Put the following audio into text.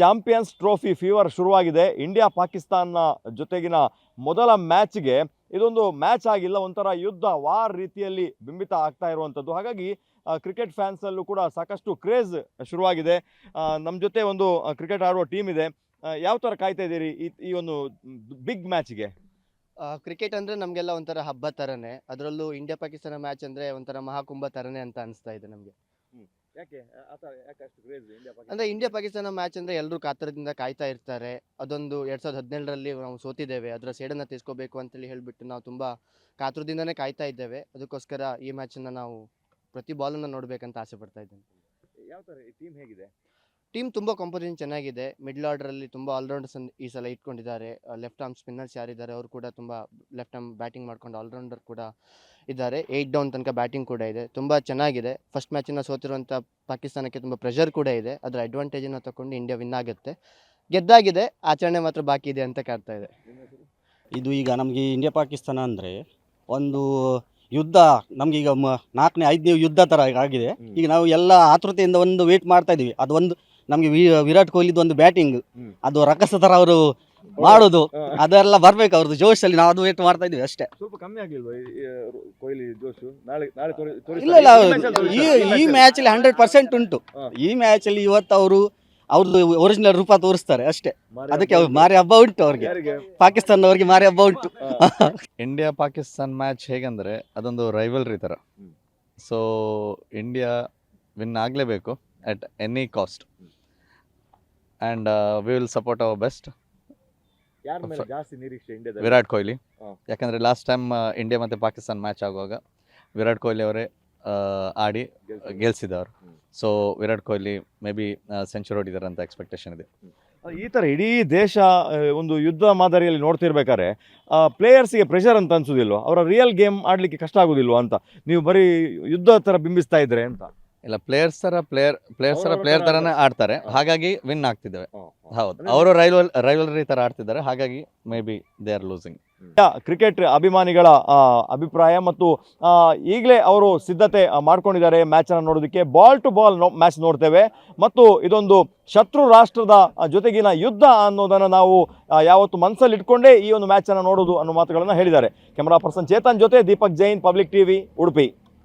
Champions trophy fever ಶುರುವಾಗಿದೆ. India Pakistan ಜೊತೆಗಿನ ಮೊದಲ ಮ್ಯಾಚ್ಗೆ ಇದೊಂದು ಮ್ಯಾಚ್ ಆಗಿಲ್ಲ, ಒಂಥರ ಯುದ್ಧ ವಾರ್ ರೀತಿಯಲ್ಲಿ ಬಿಂಬಿತ ಆಗ್ತಾ ಇರುವಂಥದ್ದು. ಹಾಗಾಗಿ ಕ್ರಿಕೆಟ್ ಫ್ಯಾನ್ಸಲ್ಲೂ ಕೂಡ ಸಾಕಷ್ಟು ಕ್ರೇಜ್ ಶುರುವಾಗಿದೆ. ನಮ್ಮ ಜೊತೆ ಒಂದು ಕ್ರಿಕೆಟ್ ಆಡುವ ಟೀಮ್ ಇದೆ. ಯಾವ ಥರ ಕಾಯ್ತಾ ಇದ್ದೀರಿ ಈ ಈ ಒಂದು ಬಿಗ್ ಮ್ಯಾಚ್ಗೆ? ಕ್ರಿಕೆಟ್ ಅಂದರೆ ನಮಗೆಲ್ಲ ಒಂಥರ ಹಬ್ಬ ಥರನೇ. ಅದರಲ್ಲೂ ಇಂಡಿಯಾ ಪಾಕಿಸ್ತಾನ ಮ್ಯಾಚ್ ಅಂದರೆ ಒಂಥರ ಮಹಾಕುಂಭ ಥರನೇ ಅಂತ ಅನಿಸ್ತಾ ಇದೆ ನಮಗೆ. ಯಾಕೆ? ಯಾಕೆ ಅಷ್ಟು ಕ್ರೇಜ್ ಇಂಡಿಯಾ ಅಂದ್ರೆ ಇಂಡಿಯಾ ಪಾಕಿಸ್ತಾನ ಮ್ಯಾಚ್ ಅಂದ್ರೆ ಎಲ್ಲರೂ ಕಾತರದಿಂದ ಕಾಯ್ತಾ ಇರ್ತಾರೆ. ಅದೊಂದು ಎರಡ್ ಸಾವಿರದ ಹದಿನೇಳರಲ್ಲಿ ನಾವು ಸೋತಿದ್ದೇವೆ. ಅದರ ಸೇಡನ್ನ ತೀರ್ಸ್ಕೋಬೇಕು ಅಂತೇಳಿ ಹೇಳ್ಬಿಟ್ಟು ನಾವು ತುಂಬಾ ಕಾತರದಿಂದನೇ ಕಾಯ್ತಾ ಇದ್ದೇವೆ. ಅದಕ್ಕೋಸ್ಕರ ಈ ಮ್ಯಾಚನ್ನು ನಾವು ಪ್ರತಿ ಬಾಲನ್ನು ನೋಡ್ಬೇಕಂತ ಆಸೆ ಪಡ್ತಾ ಇದ್ದೇನೆ. ಯಾವ ಥರ ಟೀಮ್ ಹೇಗಿದೆ? ಟೀಮ್ ತುಂಬ ಕಾಂಪೋಸಿಷನ್ ಚೆನ್ನಾಗಿದೆ. ಮಿಡ್ಲ್ ಆರ್ಡರಲ್ಲಿ ತುಂಬ ಆಲ್ರೌಂಡರ್ಸ್ ಈ ಸಲ ಇಟ್ಕೊಂಡಿದ್ದಾರೆ. ಲೆಫ್ಟ್ ಆರ್ಮ್ ಸ್ಪಿನ್ನರ್ಸ್ ಯಾರಿದ್ದಾರೆ ಅವರು ಕೂಡ ತುಂಬ ಲೆಫ್ಟ್ ಆರ್ಮ್ ಬ್ಯಾಟಿಂಗ್ ಮಾಡ್ಕೊಂಡು ಆಲ್ರೌಂಡರ್ ಕೂಡ ಇದ್ದಾರೆ. ಏಯ್ಟ್ ಡೌನ್ ತನಕ ಬ್ಯಾಟಿಂಗ್ ಕೂಡ ಇದೆ. ತುಂಬ ಚೆನ್ನಾಗಿದೆ. ಫಸ್ಟ್ ಮ್ಯಾಚಿನ ಸೋತಿರುವಂಥ ಪಾಕಿಸ್ತಾನಕ್ಕೆ ತುಂಬ ಪ್ರೆಷರ್ ಕೂಡ ಇದೆ. ಅದರ ಅಡ್ವಾಂಟೇಜನ್ನು ತಗೊಂಡು ಇಂಡಿಯಾ ವಿನ್ ಆಗುತ್ತೆ. ಗೆದ್ದಾಗಿದೆ. ಆಚರಣೆ ಮಾತ್ರ ಬಾಕಿ ಇದೆ ಅಂತ ಕಾಡ್ತಾ ಇದೆ. ಇದು ಈಗ ನಮಗೆ ಇಂಡಿಯಾ ಪಾಕಿಸ್ತಾನ ಅಂದರೆ ಒಂದು ಯುದ್ಧ ನಮ್ಗೆ ಈಗ ಮ- ನಾಲ್ಕನೇ ಐದನೇ ಯುದ್ಧ ಥರ ಆಗಿದೆ. ಈಗ ನಾವು ಎಲ್ಲ ಆತುರತೆಯಿಂದ ಒಂದು ವೇಟ್ ಮಾಡ್ತಾ ಇದ್ದೀವಿ ಅದು ಒಂದು ನಮಗೆ ವಿರಾಟ್ ಕೊಹ್ಲಿದು ಒಂದು ಬ್ಯಾಟಿಂಗ್ ಅದು ರಕಸ ತರ ಅವರು ಮಾಡೋದು. ಅದೆಲ್ಲ ಬರ್ಬೇಕು ಅವ್ರದ್ದು ಜೋಶಲ್ಲಿ ನಾವು ಅದು ವೇಟ್ ಮಾಡ್ತಾ ಇದೀವಿ ಅಷ್ಟೇ. ಸ್ವಲ್ಪ ಕಮ್ಮಿ ಆಗಿಲ್ವಾ ಈ- ಈ ಕೊಹ್ಲಿ ಜೋಶು? ನಾಳೆ ನಾಳೆ ಇಲ್ಲ ಇಲ್ಲ ಈ ಈ match ಅಲ್ಲಿ ಮ್ಯಾಚಲ್ಲಿ ಹಂಡ್ರೆಡ್ ಪರ್ಸೆಂಟ್ ಉಂಟು ಈ ಮ್ಯಾಚ್ ಅಲ್ಲಿ ಇವತ್ತು ಅವರು ಅವ್ರದ್ದು ಒರಿಜಿನಲ್ ರೂಪ ತೋರಿಸ್ತಾರೆ ಅಷ್ಟೇ. ಅದಕ್ಕೆ ಅವ್ರು ಮಾರಿ ಹಬ್ಬ ಉಂಟು ಅವ್ರಿಗೆ. ಪಾಕಿಸ್ತಾನ್ ಅವ್ರಿಗೆ ಮಾರಿ ಹಬ್ಬ ಉಂಟು. ಇಂಡಿಯಾ ಪಾಕಿಸ್ತಾನ್ ಮ್ಯಾಚ್ ಹೇಗಂದ್ರೆ ಅದೊಂದು ರೈವಲ್ರಿ ತರ. So India win ಆಗ್ಲೇಬೇಕು at any cost and we will support our best ಯಾರ ಮೇಲೆ ಜಾಸ್ತಿ ನಿರೀಕ್ಷೆ ಇಂಡಿಯಾದಲ್ಲಿ ವಿರಾಟ್ ಕೊಹ್ಲಿ. ಯಾಕಂದ್ರೆ ಯಾಕಂದರೆ ಲಾಸ್ಟ್ ಟೈಮ್ ಇಂಡಿಯಾ ಮತ್ತೆ ಪಾಕಿಸ್ತಾನ್ ಮ್ಯಾಚ್ ಆಗುವಾಗ ವಿರಾಟ್ ಕೊಹ್ಲಿ ಅವರೇ ಆ, ಆಡಿ ಗೆಲ್ಸಿದ್ರು. ಗೆಲ್ಸಿದವರು. ಹ್ಮ್. So Virat Kohli maybe century ಹೊಡಿದಾರೆ ಅಂತ ಎಕ್ಸ್ಪೆಕ್ಟೇಷನ್ ಇದೆ. ಈ ಥರ ಇಡೀ ದೇಶ ಆ, ಒಂದು ಯುದ್ಧ ಮಾದರಿಯಲ್ಲಿ ನೋಡ್ತಿರ್ಬೇಕಾದ್ರೆ ಪ್ಲೇಯರ್ಸ್ಗೆ ಪ್ರೆಷರ್ ಅಂತ ಅನ್ಸುದಿಲ್ವಾ? ಅವರ ರಿಯಲ್ ಗೇಮ್ ಆಡಲಿಕ್ಕೆ ಕಷ್ಟ ಆಗೋದಿಲ್ವ ಅಂತ? ನೀವು ಬರೀ ಯುದ್ಧ ಥರ ಬಿಂಬಿಸ್ತಾ ಇದ್ರೆ ಅಂತ. ಇಲ್ಲ ಪ್ಲೇಯರ್ಸ್ ತರ ಪ್ಲೇಯರ್ ಪ್ಲೇಯರ್ಸ್ ತರ ಪ್ಲೇಯರ್ ತರನೇ ಆಡ್ತಾರೆ. ಹಾಗಾಗಿ ವಿನ್ ಆಗ್ತಿದ್ದೇವೆ. ಹೌದು. ಅವರು ರೈವಲ್ ರೈವಲ್ರಿ ತರ ಆಡ್ತಿದ್ದಾರೆ. ಹಾಗಾಗಿ maybe they are losing cricket ಅಭಿಮಾನಿಗಳ ಆ, ಅಭಿಪ್ರಾಯ ಮತ್ತು ಈಗಲೇ ಅವರು ಸಿದ್ಧತೆ ಮಾಡ್ಕೊಂಡಿದ್ದಾರೆ ಮಾಡ್ಕೊಂಡಿದ್ದಾರೆ ಮ್ಯಾಚನ್ನು ನೋಡೋದಕ್ಕೆ. ಬಾಲ್ ಟು ಬಾಲ್ ಮ್ಯಾಚ್ ನೋಡ್ತೇವೆ. ಮತ್ತು ಇದೊಂದು ಶತ್ರು ರಾಷ್ಟ್ರದ ಜೊತೆಗಿನ ಯುದ್ಧ ಅನ್ನೋದನ್ನು ನಾವು ಯಾವತ್ತು ಮನಸ್ಸಲ್ಲಿ ಇಟ್ಕೊಂಡೇ ಈ ಒಂದು ಮ್ಯಾಚನ್ನು ನೋಡೋದು ಅನ್ನೋ ಮಾತುಗಳನ್ನು ಹೇಳಿದ್ದಾರೆ. ಕ್ಯಾಮರಾ ಪರ್ಸನ್ ಚೇತನ್ ಜೊತೆ ದೀಪಕ್ ಜೈನ್ ಪಬ್ಲಿಕ್ ಟಿವಿ ಉಡುಪಿ.